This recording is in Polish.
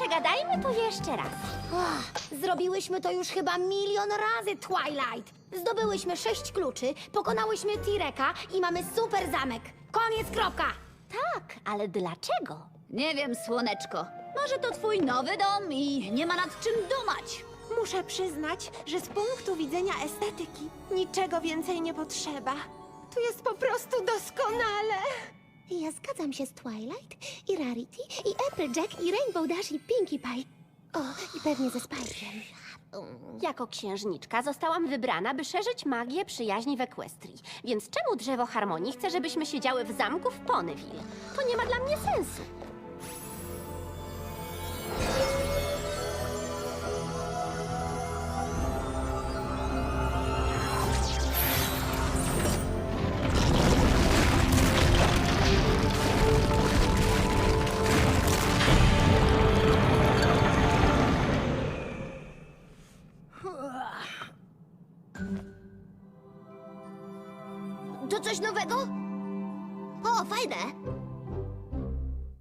przegadajmy to jeszcze raz. Ach, zrobiłyśmy to już chyba milion razy, Twilight. Zdobyłyśmy sześć kluczy, pokonałyśmy Tireka i mamy super zamek. Koniec, kropka. Tak, ale dlaczego? Nie wiem, słoneczko. Może to twój nowy dom i nie ma nad czym dumać. Muszę przyznać, że z punktu widzenia estetyki niczego więcej nie potrzeba. Tu jest po prostu doskonale. Ja zgadzam się z Twilight i Rarity i Applejack i Rainbow Dash i Pinkie Pie. O, i pewnie ze Spike'em. Jako księżniczka zostałam wybrana, by szerzyć magię przyjaźni w Equestrii. Więc czemu drzewo harmonii chce, żebyśmy siedziały w zamku w Ponyville? To nie ma dla mnie sensu. To coś nowego? O, fajne.